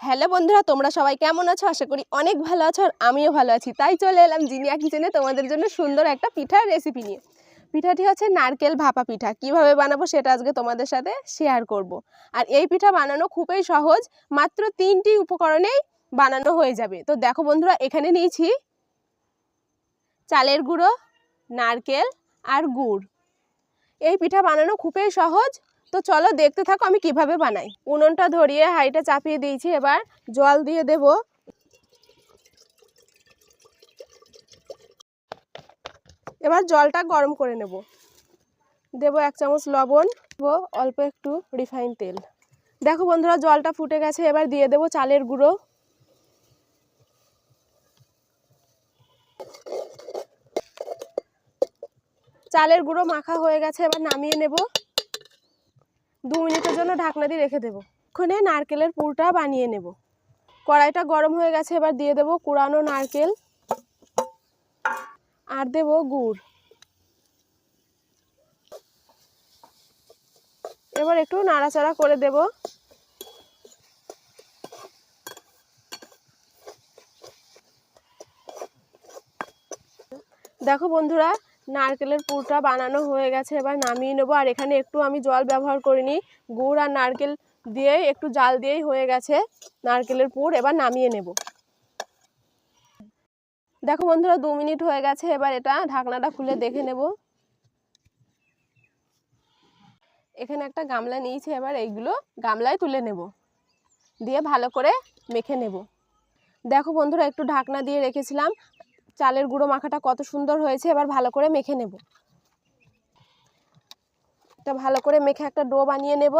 Hello বন্ধুরা, তোমরা সবাই কেমন আছো? আশা করি অনেক ভালো আছো আর আমিও ভালো আছি। তাই চলে এলাম জিনিয়া কিচেনে তোমাদের জন্য সুন্দর একটা পিঠার রেসিপি নিয়ে। পিঠাটি হচ্ছে নারকেল ভাপা পিঠা। কীভাবে বানাবো সেটা আজকে তোমাদের সাথে শেয়ার করব। আর এই পিঠা বানানো খুবই সহজ, মাত্র তিনটি উপকরণেই বানানো হয়ে যাবে। তো দেখো বন্ধুরা, এখানে নিয়েছি চালের গুঁড়ো, নারকেল আর গুড়। এই পিঠা বানানো খুবই সহজ তো চলো দেখতে থাকো আমি কীভাবে বানাই। উনুনটা ধরিয়ে হাঁড়িটা চাপিয়ে দিয়েছি, এবার জল দিয়ে দেব। এবার জলটা গরম করে নেব। দেব এক চামচ লবণ অল্প একটু রিফাইন তেল। দেখো বন্ধুরা, জলটা ফুটে গেছে, এবার দিয়ে দেব চালের গুঁড়ো। চালের গুঁড়ো মাখা হয়ে গেছে, এবার নামিয়ে নেব। দু মিনিটের জন্য ঢাকনা দিয়ে রেখে দেবো। ওখানে নারকেলের পুরটা বানিয়ে নেব। কড়াইটা গরম হয়ে গেছে, এবার দিয়ে দেব কুড়ানো নারকেল। আর দেব গুড়। এবার একটু নাড়াচাড়া করে দেব। দেখো বন্ধুরা নারকেলের পুরটা বানানো হয়ে গেছে, এবার নামিয়ে নেব। আর এখানে একটু আমি জল ব্যবহার করিনি, গুড় আর নারকেল দিয়ে একটু জাল দিয়েই হয়ে গেছে নারকেলের পুর, এবার নামিয়ে নেব। দেখো বন্ধুরা, দু মিনিট হয়ে গেছে, এবার এটা ঢাকনাটা খুলে দেখে নেব। এখানে একটা গামলা নিয়েছি, এবার এইগুলো গামলায় তুলে নেব, দিয়ে ভালো করে মেখে নেব। দেখো বন্ধুরা, একটু ঢাকনা দিয়ে রেখেছিলাম চালের গুঁড়ো মাখাটা কত সুন্দর হয়েছে, এবার ভালো করে মেখে নেব। এটা ভালো করে মেখে একটা ডো বানিয়ে নেব।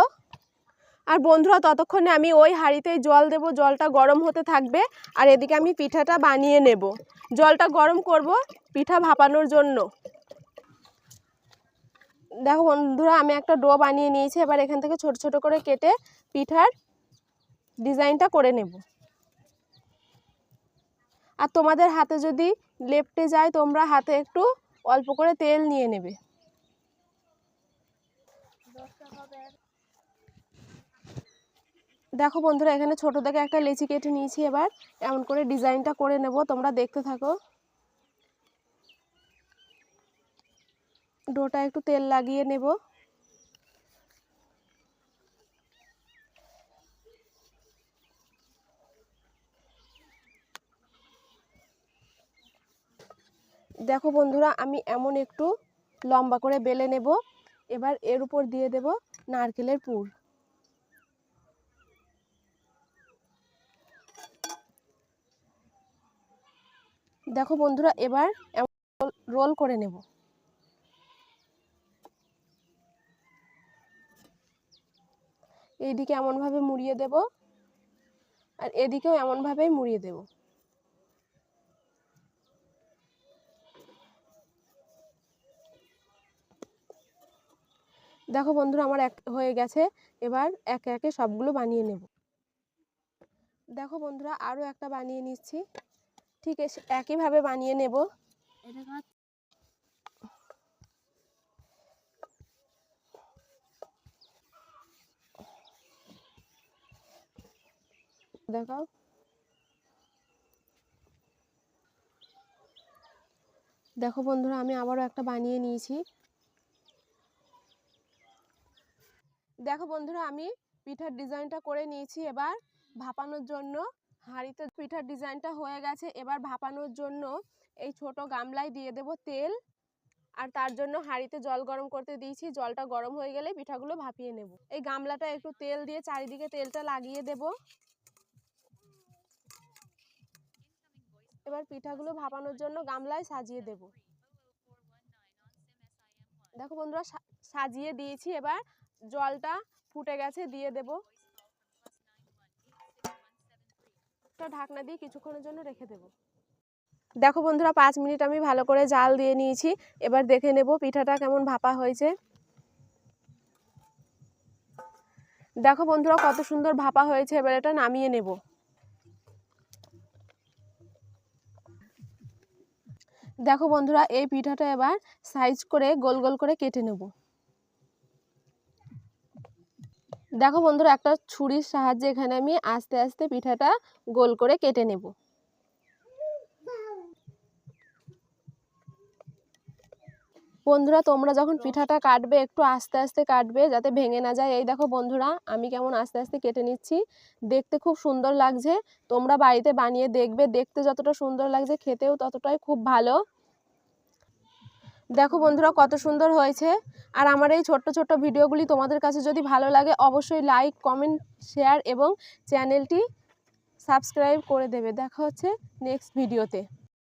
আর বন্ধুরা, ততক্ষণে আমি ওই হাঁড়িতেই জল দেব, জলটা গরম হতে থাকবে, আর এদিকে আমি পিঠাটা বানিয়ে নেব। জলটা গরম করব পিঠা ভাপানোর জন্য। দেখো বন্ধুরা, আমি একটা ডো বানিয়ে নিয়েছি, এবার এখান থেকে ছোট ছোট করে কেটে পিঠার ডিজাইনটা করে নেব। আর তোমাদের হাতে যদি লেপটে যায়, তোমরা হাতে একটু অল্প করে তেল নিয়ে নেবে। দেখো বন্ধুরা, এখানে ছোট থেকে একটা লেচি কেটে নিয়েছি এবার। এমন করে ডিজাইনটা করে নেব, তোমরা দেখতে থাকো। ডোটা একটু তেল লাগিয়ে নেব। দেখো বন্ধুরা, আমি এমন একটু লম্বা করে বেলে নেব। এবার এর উপর দিয়ে দেব নারকেলের পুর। দেখো বন্ধুরা, এবার রোল করে নেব। এইদিকে এমনভাবে মুড়িয়ে দেব, আর এদিকেও এমনভাবেই মুড়িয়ে দেব। দেখো বন্ধুরা আমার এক হয়ে গেছে। এবার একে একে সবগুলো বানিয়ে নেব। দেখো বন্ধুরা আরও একটা বানিয়ে নিচ্ছি। ঠিক আছে একইভাবে বানিয়ে নেব। দেখাও দেখো বন্ধুরা আমি আবারও একটা বানিয়ে নিয়েছি। দেখো বন্ধুরা, আমি পিঠার ডিজাইনটা করে নিয়েছি। এবার ভাপানোর জন্য হাঁড়িতে পিঠার ডিজাইনটা হয়ে গেছে। এবার ভাপানোর জন্য এই ছোট গামলায় দিয়ে দেব তেল। আর তার জন্য হাঁড়িতে জল গরম করতে দিয়েছি। জলটা গরম হয়ে গেলে পিঠাগুলো ভাপিয়ে নেব। এই গামলাটা একটু তেল দিয়ে চারিদিকে তেলটা লাগিয়ে দেব। এবার পিঠাগুলো ভাপানোর জন্য গামলায় সাজিয়ে দেব। দেখো বন্ধুরা সাজিয়ে দিয়েছি। এবার জলটা ফুটে গেছে, দিয়ে দেব। ঢাকনা দিয়ে কিছুক্ষণের জন্য রেখে দেব। দেখো বন্ধুরা, পাঁচ মিনিট আমি ভালো করে জাল দিয়ে নিয়েছি। এবার দেখে নেব পিঠাটা কেমন ভাপা হয়েছে। দেখো বন্ধুরা, কত সুন্দর ভাপা হয়েছে। এবার এটা নামিয়ে নেব। দেখো বন্ধুরা, এই পিঠাটা এবার সাইজ করে গোল গোল করে কেটে নেব। দেখো বন্ধুরা, একটা ছুরির সাহায্যে এখানে আমি আস্তে আস্তে পিঠাটা গোল করে কেটে নেব। বন্ধুরা, তোমরা যখন পিঠাটা কাটবে, একটু আস্তে আস্তে কাটবে যাতে ভেঙে না যায়। এই দেখো বন্ধুরা, আমি কেমন আস্তে আস্তে কেটে নিচ্ছি। দেখতে খুব সুন্দর লাগছে। তোমরা বাড়িতে বানিয়ে দেখবে, দেখতে যতটা সুন্দর লাগছে, খেতেও ততটাই খুব ভালো। দেখো বন্ধুরা কত সুন্দর হয়েছে। আর আমার এই ছোট্ট ছোট্ট ভিডিওগুলি তোমাদের কাছে যদি ভালো লাগে, অবশ্যই লাইক কমেন্ট শেয়ার এবং চ্যানেলটি সাবস্ক্রাইব করে দেবে। দেখা হচ্ছে নেক্সট ভিডিওতে